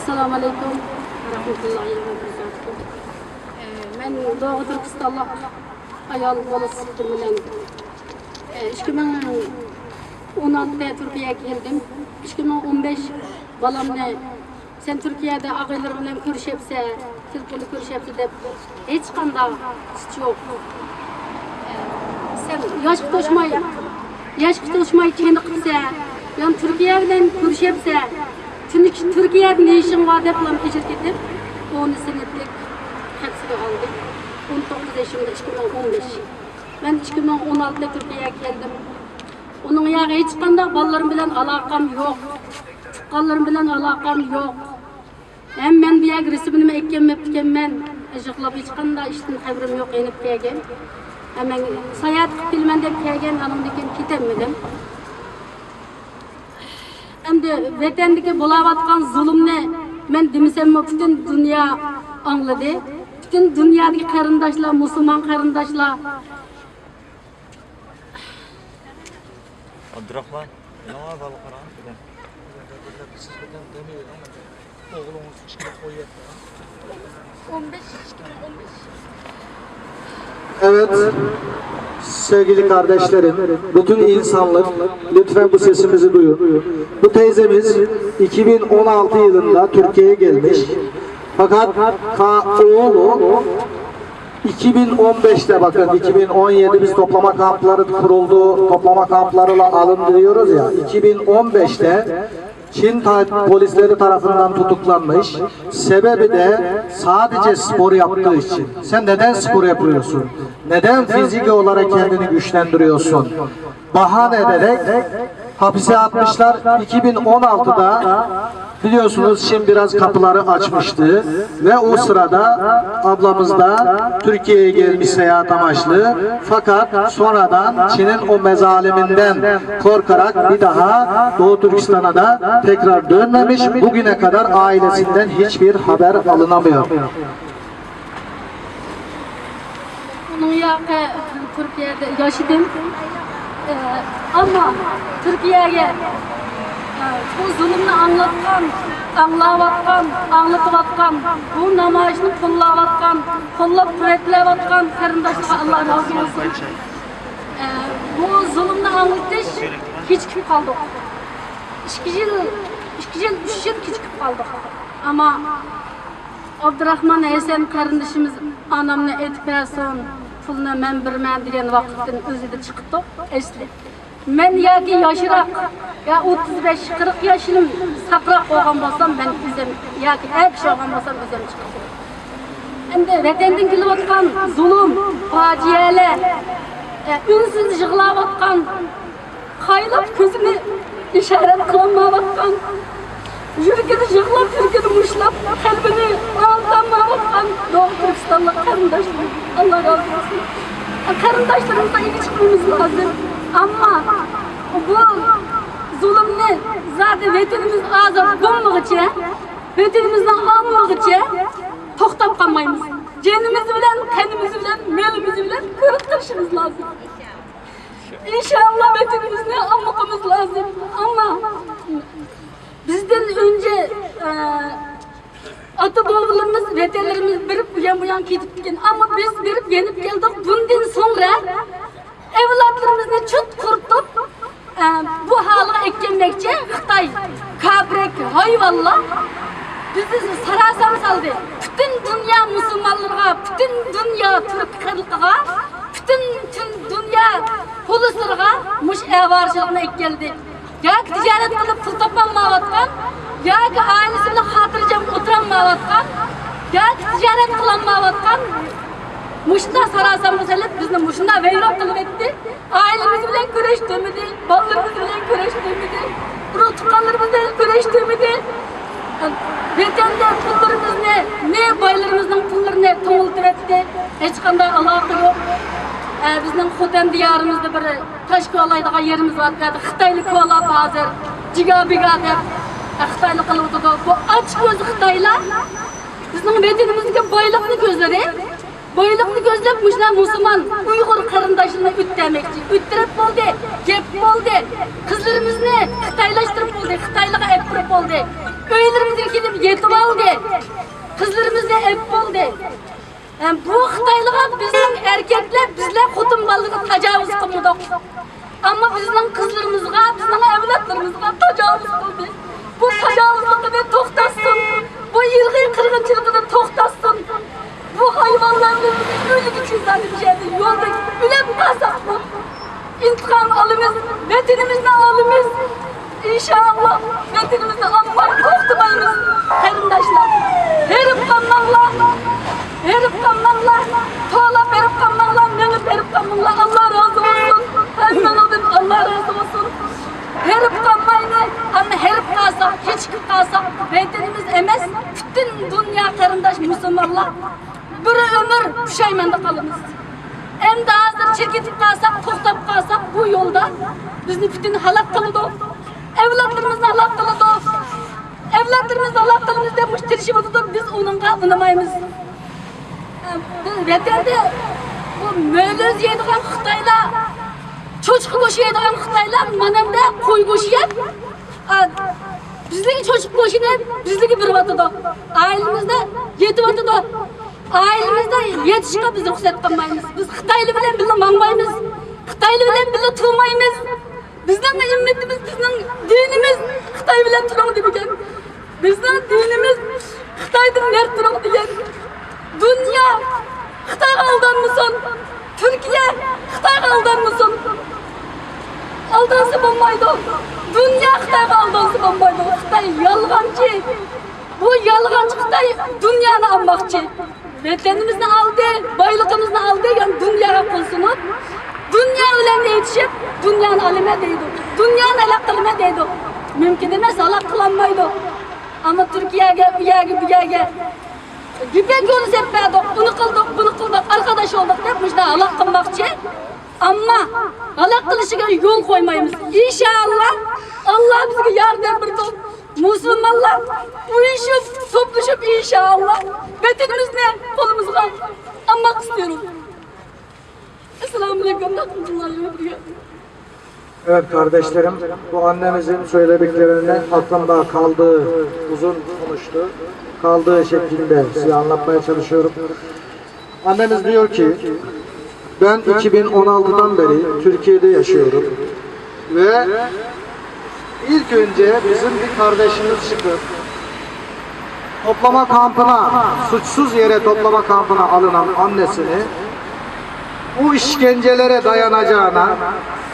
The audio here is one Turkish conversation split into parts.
Assalomu alaykum va rahmatullohi va barakatuh. Men Doğu Türkistanlık ayol bolası bilen e, 2016'da Türkiye'ye geldim. 2015 balamla sen Türkiye'de ağaylar bilen görüşepse, Türkçülü görüşepse dep hiç kanda hiç yok. E, sen yaş toşmay, yaş toşmay çeniqse, yani Türkiye bilen görüşepse, Çünkü Türkiye'de ne işin var dep lan ecir gidip 10 senelik hepsini aldım. 19 yaşımda 2015. Ben 2016'da Türkiye'ye geldim. Onun yağı hiç kanda ballarım bilen alakam yok. Çıkkanlarım bilen alakam yok. Hem ben bir yak resimimi ekkem meptikem ben ejıqlap hiç kanda işten habrim yok enip kelgen. Hemen sayat bilmen dep kelgen anamdaki kitemmedim. Endi vatandagi bo'layotgan zulmni men demasam butun dunyo angladi. Butun dunyodagi qarindoshlar, musulmon qarindoshlar Abdurrahman, nima balı qaran? Siz bilan demeyin Oğlunuz işine koyuyor. 15 Evet. Sevgili kardeşlerim, bütün insanlık lütfen bu sesimizi duyun. Bu teyzemiz 2016 yılında Türkiye'ye gelmiş. Fakat ka oğlu 2015'te bakın 2017 biz toplama kampları kuruldu. Toplama kamplarıyla alındırıyoruz ya. 2015'te Çin polisleri tarafından tutuklanmış. Sebebi de sadece spor yaptığı için. Sen neden spor yapıyorsun? Neden fiziki olarak kendini güçlendiriyorsun? Bahane ederek hapise atmışlar. 2016'da biliyorsunuz Çin biraz kapıları açmıştı ve o sırada ablamız da Türkiye'ye gelmiş seyahat amaçlı. Fakat sonradan Çin'in o mezaliminden korkarak bir daha Doğu Türkistan'a da tekrar dönmemiş. Bugüne kadar ailesinden hiçbir haber alınamıyor. Onun yağı Türkiye'de yaşadım. Ee, ama Türkiye'ye e, bu zulümünü anlatkan, anlavatkan, anlatıvatkan, bu namayışını kollavatkan, kollap kuvvetlevatkan karındaşlar Allah razı olsun. Ee, bu zulümünü anlatış hiç kim kaldı. İki yıl, iki yıl, üç yıl hiç kim kaldı. Ama Abdurrahman Esen kardeşimiz anamla etpeson puluna men birmen degan vaqtdan o'zida chiqibdi esli. Men yoki yoshroq ya 35-40 yoshim saqroq bo'lgan bo'lsam men o'zim yoki aksh bo'lgan bo'lsam o'zim chiqaman. Endi vatandan kelayotgan zulm, fojialar, e, unsiz yig'layotgan, qaylab ko'zini ishorat qilmayotgan Yürgeni yıkıp, yürgeni muşlap, kalbini ağlamamadan Doğu Türkistan'la karındaşlar. Allah razı olsun. Karındaşlarımızla iyi çıkmamız lazım. Ama bu zulümle zaten vetenimiz azat bulmadıkça, vetenimizden almadıkça toktap kalmayız. Cenimizi bilen, kendimizi bilen, melimizi bilen kurtarışımız lazım. İnşallah vetenimizle almamız lazım. Ama Bizden önce e, ata babalarımız, veterlerimiz birip bu yan bu yan gidip gitken ama biz birip yenip geldik. Bundan sonra evlatlarımızı çut kurtup e, bu halı eklemekçe Xitay, kabrek, hayvallah bizi sarasam saldı. Bütün dünya Müslümanlarına, bütün dünya Türk kırlıkıga, bütün tüm dünya polislerine muş evarcılığına ek geldi. yoki tijorat qilib pul topolmayotgan yoki ailasi bilan xotirjam o'tirolmayotgan yoki tijorat qilolmayotgan mushunda sarosam masalat bizni mushunda vayron qilib etdi oilamiz bilan kurashdimidi bolalarimiz bilan kurashdimidi urug' tuqqanlarimiz bilan kurashdimidi vatanda pullarimizni ne? Boylarimizning pullarini to'ngiltib etdi hech qanday aloqa yo'q Ee, bizning Xotan diyorimizda bir tosh ko'laydigan yerimiz bor. Xitoylik ko'lab hozir jigabiga deb Xitoylik qilib o'tadi. Bu och ko'z Xitoylar bizning vatanimizga boylikni ko'zlari. Boylikni ko'zlab mushlar musulmon Uyg'ur qarindoshini o'tdamoqchi. O'ttirib bo'ldi, gap bo'ldi. Qizlarimizni Xitoylashtirib bo'ldi, Xitoylikqa ayttirib bo'ldi. Uylarimizga kelib yetib oldi qizlarimizni ep bo'ldi Yani bu Xitoylığa bizning erkekler bizler xotin bolalarga tajovuz qilmadik Ama bizning qizlarimizga, bizning avlodlarimizga tajovuz qildi. Bu tajovuzlikni intiqom olamiz, vatanimizni olamiz. İnşallah vatanimizni olmay to'xtamaymiz qarindoshlar. Herib qolmanglar. Herib qolmanglar. To'la berib qolmanglar, meni berib qolmanglar. Allah razı olsun. Hammanızdan Allah razı olsun. Herib qolmaydi, ama herib qalsak, hech kim qalsak, vatanimiz emas, butun dunyo qarindosh musulmonlar bir ömür pushaymanda qolamiz. Endi hozir chekitib qalsak, to'xtab qalsak bu yo'lda bizni butun halok qiladi. Avlodlarimizni halok qiladi. Avlodlarimizni halok qilamiz deb mushtirishib o'tadi, biz uningga unamaymiz. Vatanda bu mo'liz yeydigan Xitoylar Çocuk koşu yediğim Xitaylar manamda koy koşu yap. Bizdeki çocuk koşu ne? Bizdeki bir vatıda. Ailemizde yedi vatıda. Ailemizde yetişka bizi ruhsat kılmayız. Biz Xitaylı bilen bile manmayız. Xitaylı bilen bile tuğmayız. Bizden de ümmetimiz, bizden dinimiz Xitay bilen turum diyen. Bizden dinimiz Xitay'dan ner turum diyen. Dünya Xitay'a aldanmışsın. Türkiye Xitay'a aldanmışsın. Aldansı olmaydı. Dünya Xitay'a aldansı olmaydı. Xitay yalgancı. Bu yalgancı Xitay dünyanı almakçı. Vatanımızı aldı, baylığımızı aldı, yani dünyaya kulsunup, dünya öyle yetişip, dünyanın alime değdi. Dünyanın alak kılime değdi. Mümkün demez, alak kılanmaydı. Ama Türkiye'ye, bu yerge, bu yerge, Güpek yolu seppedik, bunu kıldık, bunu kıldık, arkadaş olduk demişler Allah kılmakçı. Ama Allah kılışıga yol koymayımız. İnşallah Allah bize yardım etsin. Müslümanlar bu işi toplaşıp inşallah vatanımızı kolumuzga almak istiyorum. Esselamu Aleyküm. Evet kardeşlerim, bu annemizin söylediklerini aklımda kaldığı, uzun konuştu, kaldığı şeklinde size anlatmaya çalışıyorum. Annemiz diyor ki, ben 2016'dan beri Türkiye'de yaşıyorum ve ilk önce bizim bir kardeşimiz çıkıp toplama kampına, suçsuz yere toplama kampına alınan annesini bu işkencelere dayanacağına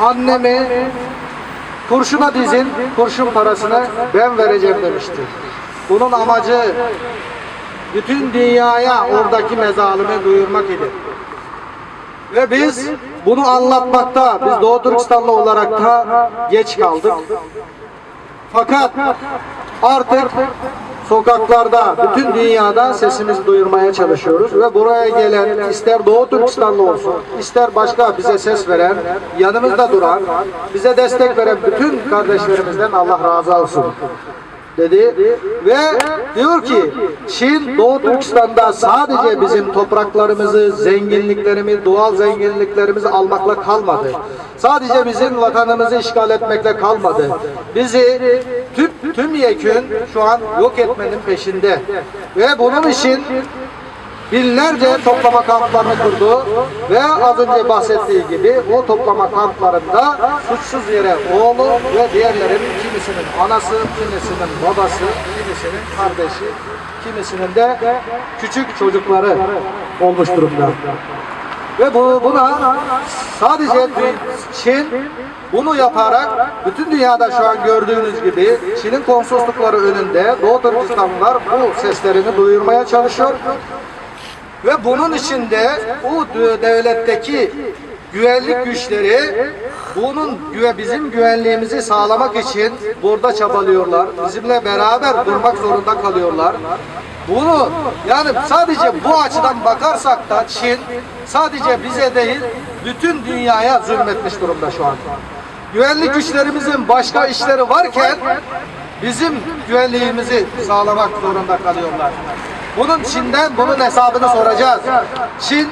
annemi kurşuna dizin, kurşun parasını ben vereceğim demişti. Bunun amacı bütün dünyaya oradaki mezalimi duyurmak idi. Ve biz bunu anlatmakta, biz Doğu Türkistanlı olarak da geç kaldık. Fakat artık sokaklarda, bütün dünyada sesimizi duyurmaya çalışıyoruz ve buraya gelen ister Doğu Türkistanlı olsun, ister başka bize ses veren, yanımızda duran, bize destek veren bütün kardeşlerimizden Allah razı olsun dedi ve diyor ki Çin Doğu Türkistan'da sadece bizim topraklarımızı, zenginliklerimizi, doğal zenginliklerimizi almakla kalmadı. Sadece bizim vatanımızı işgal etmekle kalmadı. Bizi tüm, tüm yekün şu an yok etmenin peşinde. Ve bunun için binlerce toplama kamplarını kurdu ve az önce bahsettiği gibi o toplama kamplarında suçsuz yere oğlu ve diğerlerinin kimisinin anası, kimisinin babası, kimisinin kardeşi, kimisinin de küçük çocukları olmuş durumda. Ve bu, buna sadece Çin bunu yaparak bütün dünyada şu an gördüğünüz gibi Çin'in konsoloslukları önünde Doğu Türkistanlılar bu seslerini duyurmaya çalışıyor. Ve bunun içinde bu devletteki güvenlik güçleri bunun bizim güvenliğimizi sağlamak için burada çabalıyorlar. Bizimle beraber durmak zorunda kalıyorlar. Bunu yani sadece bu açıdan bakarsak da Çin sadece bize değil bütün dünyaya zulmetmiş durumda şu an. Güvenlik güçlerimizin başka işleri varken bizim güvenliğimizi sağlamak zorunda kalıyorlar. Bunun Çin'den bunun hesabını soracağız. Çin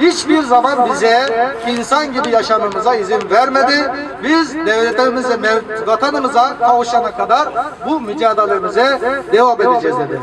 hiçbir zaman bize insan gibi yaşamamıza izin vermedi. Biz devletimize, vatanımıza kavuşana kadar bu mücadelemize devam edeceğiz dedi.